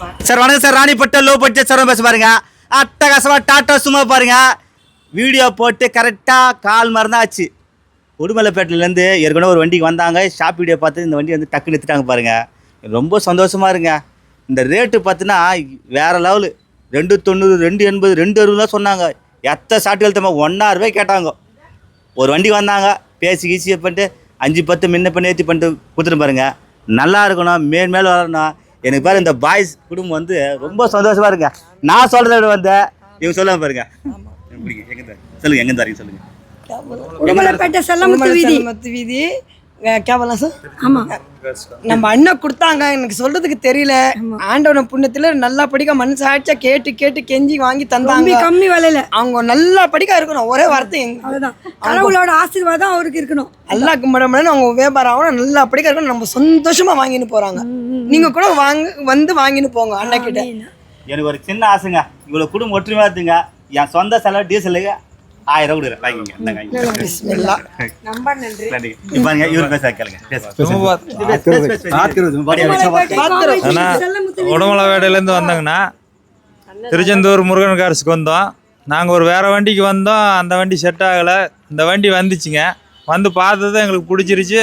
Sir வணக்கம் sir. Ranipet low budget sir பேச பாருங்க. அட்டகாசமாக டாட்டா சும்மா பாருங்க. வீடியோ போட்டு கரெக்டாக கால் மாதிரி ஆச்சு உடுமலைப்பேட்டிலேருந்து ஏற்கனவே ஒரு வண்டிக்கு வந்தாங்க. ஷாப் வீடியோ பார்த்து இந்த வண்டி வந்து டக்குன்னு எடுத்துட்டாங்க பாருங்க. ரொம்ப சந்தோஷமா இருங்க. இந்த ரேட்டு பார்த்தினா வேற லெவலு ரெண்டு தொண்ணூறு ரெண்டு எண்பது ரெண்டு அறுபதுலாம் சொன்னாங்க. எத்தனை சாட்டுகள் தம்மா ஒன்றா ரூபாய் கேட்டாங்க. ஒரு வண்டி வந்தாங்க. பேசி ஈஸியாக பண்ணிட்டு அஞ்சு பத்து முன்ன பண்ணி ஏற்றி பண்ணிட்டு கொடுத்துட்டு பாருங்க. நல்லா இருக்கணும். மேல் மேல் வரணும். எனக்கு பாரு இந்த பாய்ஸ் குடும்பம் வந்து ரொம்ப சந்தோஷமா இருங்க நான் சொல்றத விட வந்த இவங்க சொல்லுங்க பாருங்க? எங்க? சொல்லுங்க எங்க இருந்தாரு சொல்லுங்க வீதி. கேவலம் சார்? ஆமா. நம்ம அண்ணன் கொடுத்தாங்க எனக்கு சொல்றதுக்கு தெரியல. ஆண்டவன புண்ணியத்துல நல்லா படிக்க மனசாட்சியா கேட்டு கேட்டு கெஞ்சி வாங்கி தந்தாங்க. கம்மி விலையில. அவங்க நல்லா படிக்க இருக்கணும். ஒரே வார்த்தை அதுதான் கடவுளோட ஆசீர்வாதம் அவருக்கு இருக்கணும். நல்லா கும்பிடமுடியும் அவங்க வியாபாரம் ஆகணும். நல்லா படிக்க இருக்கணும். நம்ம சந்தோஷமா வாங்கின்னு போறாங்க. நீங்க கூட வாங்க வந்து வாங்கின்னு போங்க அண்ணன் கிட்ட எனக்கு ஒரு சின்ன ஆசைங்க. இவ்வளவு குடும்பம் ஒற்றுமையா இருந்துங்க என் சொந்த செலவு டீசலுக்கு ஆயிரம் கொடுக்குறேன். வாங்கிங்க நன்றி. பாருங்க இவரு பேச கேளுங்க செல்லமுத்து வீதி. உடமலைவேடையிலேருந்து வந்தோங்கண்ணா. திருச்செந்தூர் முருகன் கார்ஸுக்கு வந்தோம். நாங்கள் ஒரு வேறு வண்டிக்கு வந்தோம். அந்த வண்டி செட் ஆகலை. இந்த வண்டி வந்துச்சுங்க. வந்து பார்த்தது எங்களுக்கு பிடிச்சிருச்சு.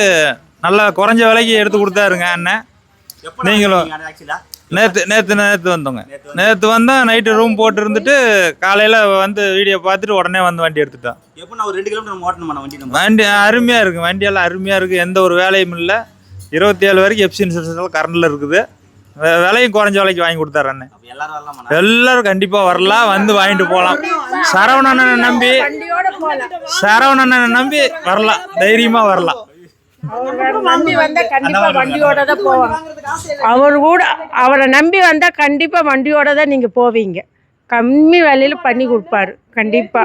நல்லா குறைஞ்ச விலைக்கு எடுத்து கொடுத்தாருங்க அண்ணன். நீங்களும். நேற்று நேற்று நேற்று வந்தோங்க. நேற்று வந்தோம் நைட்டு ரூம் போட்டு இருந்துட்டு காலையில் வந்து வீடியோ பார்த்துட்டு உடனே வந்து வண்டி எடுத்துட்டோம். வண்டி அருமையாக இருக்குது வண்டியெல்லாம் அருமையாக இருக்குது எந்த ஒரு வேலையும் இல்லை. இருபத்தி ஏழு வரைக்கும் எஃப்சி இன்சூரன்ஸ் கரண்டில் இருக்குது. விலையும் குறைஞ்ச விலைக்கு வாங்கி கொடுத்தாரு அண்ணன். அப்ப எல்லாரும் வரலாமா எல்லாரும் கண்டிப்பா வரலாம். வந்து வாங்கிட்டு போகலாம் சரவணனை நம்பி சரவணனை நம்பி வரலாம். தைரியமா வரலாம். நம்பி வந்தா கண்டிப்பா வண்டியோட தான் போவாங்க. அவர் கூட அவரை நம்பி வந்தா கண்டிப்பா வண்டியோட தான் நீங்க போவீங்க. கம்மி விலையில பண்ணி கொடுப்பாரு. கண்டிப்பா.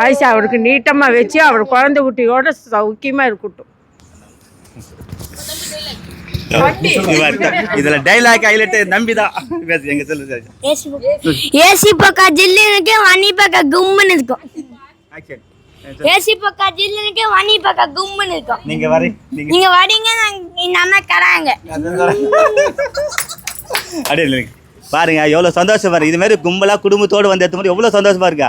ஆயிஷா அவருக்கு நீட்டமா வச்சு அவர் குழந்தை குட்டியோட சௌக்கியமா இருக்கட்டும். இதுல டைலாக் ஹைலைட் நம்பிதான். பேசு எங்க சொல்லு சார் ஏசி பக்கா ஜில்லுனுக்கு வனி பக்கா கும்முன்னு இருக்கும். ஏசி பக்கா ஜில்லுனுக்கு வனி பக்கா கும்முன்னு இருக்கும். நீங்க வரி நீங்க வரீங்க அண்ணா கராங்க அப்படியே இல்லைங்க பாருங்க எவ்வளவு சந்தோஷம் பாருங்க இது மாதிரி கும்பலா குடும்பத்தோடு வந்து எடுத்த மாதிரி எவ்வளவு சந்தோஷமா இருக்கா?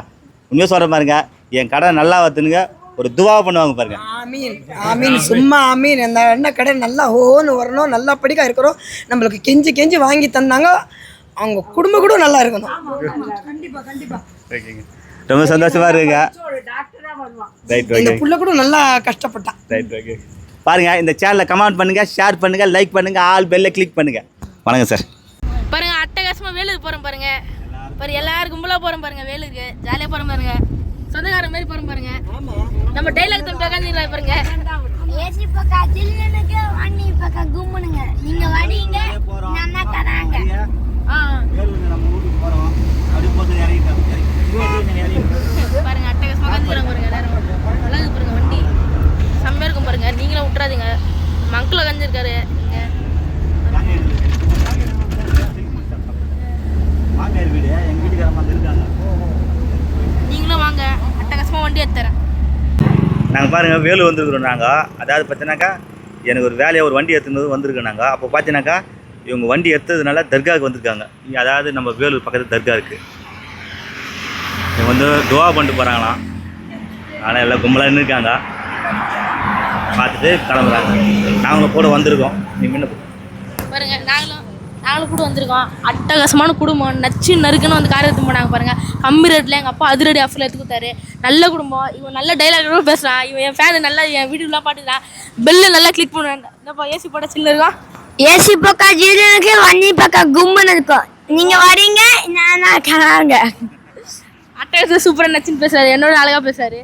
உண்மையா சொல்ற பாருங்க. என் கடை நல்லா வரத்துனுங்க ஒரு துவா பண்ணுவாங்க பாருங்க. ஆமீன் ஆமீன் சும்மா ஆமீன். அந்த எண்ணெய் கடை நல்லா ஹோன்னு வரணும் நல்லா படிக்க இருக்கிறோம் நம்மளுக்கு கெஞ்சி கெஞ்சி வாங்கி தந்தாங்க. அவங்க குடும்பம் கூட நல்லா இருக்கணும். ரொம்ப சந்தோஷமா இருக்குங்க. இந்த புள்ள கூட நல்லா கஷ்டப்பட்டான். ரைட் ஓகே பாருங்க இந்த சேனலை கமெண்ட் பண்ணுங்க ஷேர் பண்ணுங்க லைக் பண்ணுங்க ஆல் பெல்ல கிளிக் பண்ணுங்க. வணக்கம் சார் பாருங்க அட்டகாசமா வேலூருக்கு போறோம் பாருங்க. பாரு எல்லாரும் கும்பலா போறோம் பாருங்க வேலூருக்கு ஜாலியா போறோம் பாருங்க. சொந்தக்கார மாதிரி போறோம் பாருங்க. நம்ம டைலாக் தம்பி உட்காந்துருக்கா பாருங்க ஏசி பக்கா ஜில்லுனுக்கு வனி பக்கா கும்முனுங்க நீங்க வரீங்க இந்த அண்ணா கராங்க ஆ நம்ம ஊருக்கு போறோம் அப்படி போட்டு பாருங்க அட்டகாசமா உட்காந்துருக்காங்க பாருங்க எல்லாரும் நல்லா இருக்கு பாருங்க வண்டி செம்மையா இருக்கும் பாருங்க நீங்களும் விட்டுறாதீங்க நம்ம அங்கிள் வீடு இருக்காங்க நீங்களும் வாங்க. அட்டகாசமா வண்டி எடுத்துறேன். நாங்கள் பாருங்கள் வேலூர் வந்துருக்குறோம் நாங்கள் அதாவது பார்த்தீங்கன்னாக்கா எனக்கு ஒரு வேலையை ஒரு வண்டி எடுத்துனது வந்திருக்கோம் நாங்கள் அப்போ பார்த்தீங்கன்னாக்கா இவங்க வண்டி எடுத்ததுனால தர்காவுக்கு வந்திருக்காங்க. அதாவது நம்ம வேலூர் பக்கத்தில் தர்கா இருக்குது இவங்க வந்து துவா பண்ணிட்டு போகிறாங்களாம் ஆனால் எல்லாம் கும்பலாக இருக்காங்க பார்த்துட்டு கிளம்புறாங்க. நாங்களும் கூட வந்திருக்கோம். நீ முன்ன. பாருங்க நாங்களும் நாங்களும் கூட வந்திருக்கோம். அட்டகாசமான குடும்பம். நச்சு நறுக்குன்னு வந்து கார் எடுத்து போனாங்க பாருங்க. கம்மி ரேட்டில் எங்கள் அப்பா அதிரடி ஆஃபரில் எடுத்து கொடுத்தாரு நல்ல குடும்பம். இவன் நல்ல டைலாக் பேசுகிறான் இவன் என் ஃபேனு நல்லா என் வீடியோலாம் பாட்டுக்கிறான் பெல்லு நல்லா கிளிக் பண்ணுவேன். என்னப்பா ஏசி போட சின்ன இருக்கான் ஏசி பக்கா ஜில்லுனுக்கு வனி பக்கா கும்முன்னு இருக்கும். நீங்க வரீங்க அண்ணா கராங்க அட்டகாசம் சூப்பராக நச்சுன்னு பேசுறாரு. என்னோட அழகாக பேசுறாரு.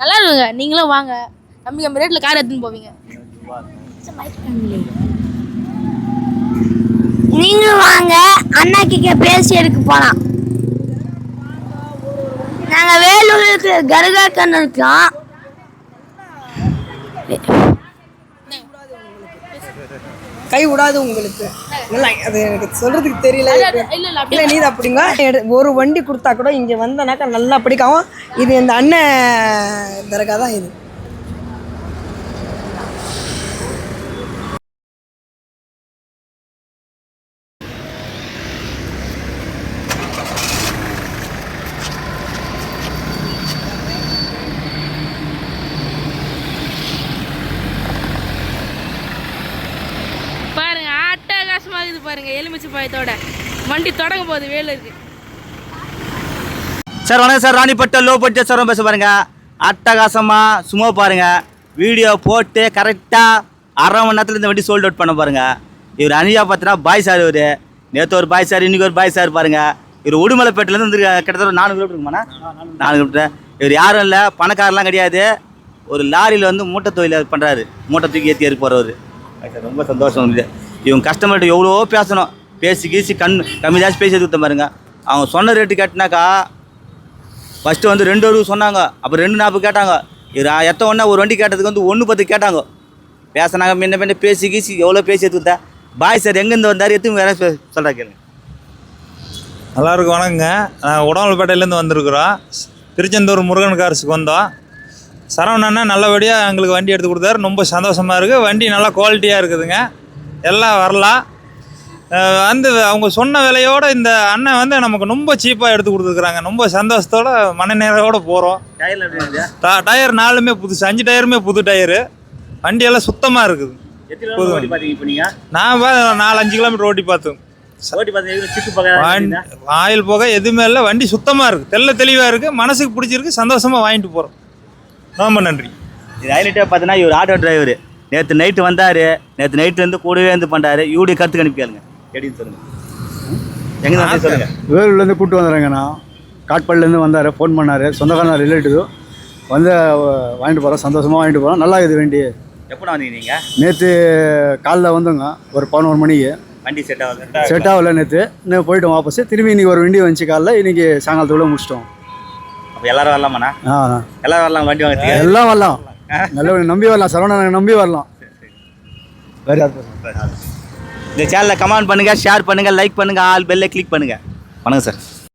நல்லா இருக்குங்க. நீங்களும் வாங்க. கம்மி கம்மி ரேட்டில் கார் எடுத்துன்னு போவீங்க. நீங்களும் வாங்க. அண்ணா கிட்ட பேசி எடுக்க போலாம். நாங்க வேலூருக்கு கருகாக்கன் இருக்கோம். கை விடாது உங்களுக்கு. நல்லா அது எனக்கு சொல்றதுக்கு தெரியல. இல்ல இல்ல இல்லை நீ அப்படிங்க. எடு- ஒரு வண்டி கொடுத்தா கூட இங்கே வந்தனாக்கா நல்லா பிடிக்கும். இது இந்த அண்ணன் தரகா தான் இது. பேச்சு பயத்தோட. வண்டி தொடங்க போகுது வேலூருக்கு சார் வணக்கம் sir. Ranipet low budget sir பேச பாருங்க. அட்டகாசமா சும்மா பாருங்க. வீடியோ போட்டு கரெக்டாக அரை மணி நேரத்தில் இந்த வண்டி சோல்ட் அவுட் பண்ண பாருங்க. இவர் அனியா பார்த்தீங்கன்னா பாய் சார் இவர். நேற்று ஒரு பாய் சார் இன்னைக்கு ஒரு பாய் சார் பாருங்க. இவர் உடுமலைப்பேட்டிலேருந்து வந்து கிட்டத்தட்ட ஒரு நாலு கிலோமீட்டர் இருக்குமாண்ணா? நாலு கிலோமீட்டர் இவர் யாரும் இல்லை பணக்காரெல்லாம் கிடையாது. ஒரு லாரியில் வந்து மூட்டை தொழில் பண்ணுறாரு மூட்டை தூக்கி ஏற்றி ஏறி போகிறவர் சார் ரொம்ப சந்தோஷம் இவங்க கஸ்டமர்கிட்ட எவ்வளோ பேசணும். பேசி கீசி கண் கம்மி ஜாஸ்தி பேசி கொடுத்த பாருங்க. அவங்க சொன்ன ரேட்டு கேட்டினாக்கா ஃபஸ்ட்டு வந்து ரெண்டு அறுபது சொன்னாங்க. அப்புறம் ரெண்டு நாற்பது கேட்டாங்க. இது எத்த ஒன்றா ஒரு வண்டி கேட்டதுக்கு வந்து ஒன்று பத்து கேட்டாங்க. பேசினாங்க முன்ன பின்ன பேசி கீசி எவ்வளோ பேசி எடுத்துக்கிட்டா பாய் சார் எங்கேருந்து வந்தார்? எத்தனை வேற சொல்கிறா கேளுங்க. எல்லாருக்கும் வணக்கங்க. நான் உடம்புப்பேட்டையிலேருந்து வந்திருக்கிறோம். திருச்செந்தூர் முருகன் கார்ஸுக்கு வந்தோம். சரவணன்னா நல்லபடியாக எங்களுக்கு வண்டி எடுத்து கொடுத்தாரு. ரொம்ப சந்தோஷமாக இருக்குது வண்டி நல்லா குவாலிட்டியாக இருக்குதுங்க. எல்லாம் வரலாம். வந்து அவங்க சொன்ன விலையோட இந்த அண்ணன் வந்து நமக்கு ரொம்ப சீப்பாக எடுத்து கொடுத்துருக்குறாங்க. ரொம்ப சந்தோஷத்தோட மனநேரோட போகிறோம்? டயர் நாலுமே புதுசு அஞ்சு டயருமே புது டயரு. வண்டியெல்லாம் சுத்தமாக இருக்குது. நான் நாலு அஞ்சு கிலோமீட்டர் ஓட்டி பார்த்தோம் ஆயில் போக எதுவுமே இல்லை. வண்டி சுத்தமாக இருக்குது தெள்ள தெளிவாக இருக்குது மனசுக்கு பிடிச்சிருக்கு. சந்தோஷமாக வாங்கிட்டு போகிறோம் ரொம்ப நன்றி. இது ஹைலைட்டாக பார்த்தீங்கன்னா இவர் ஆட்டோ டிரைவர் நேற்று நைட்டு வந்தார். நேற்று நைட்லேருந்து கூடவே இருந்து பண்ணுறாரு கருத்து கணிப்பு கேளுங்க எப்படின்னு சொல்லுங்கள் எங்கே வந்து சொல்லுங்கள் வேலூர்லேருந்து கூப்பிட்டு வந்துடுறேங்கண்ணா. காட்பாடிலேருந்து வந்தார் ஃபோன் பண்ணார். சொந்தக்காரன் ரிலேட்டிவ் வந்து வாங்கிட்டு போகிறோம் சந்தோஷமாக வாங்கிட்டு போகிறோம் நல்லா இருக்குது வண்டி. எப்போ வந்தீங்க நீங்கள் நேற்று காலைல வந்தோங்க. ஒரு பதினோரு மணிக்கு. வண்டி செட் ஆகல. செட் ஆகல. நேற்று இன்னும் போயிட்டோம் வாபஸ். திரும்பி இன்றைக்கி ஒரு வண்டி வந்துச்சு காலைல. இன்றைக்கி சாயங்காலத்துக்குள்ளே முடிச்சிட்டோம். அப்போ எல்லாரும் வரலாமாண்ணா? ஆ. எல்லாரும் வரலாம் வண்டி வாங்க எல்லாம் வரலாம். நல்ல நம்பி வரலாம். சரவணனை நம்பி வரலாம். வேறு இந்த சேனலை கமெண்ட் பண்ணுங்கள் ஷேர் பண்ணுங்கள் லைக் பண்ணுங்கள் ஆல் பெல்லை கிளிக் பண்ணுங்கள் வணக்கம் சார்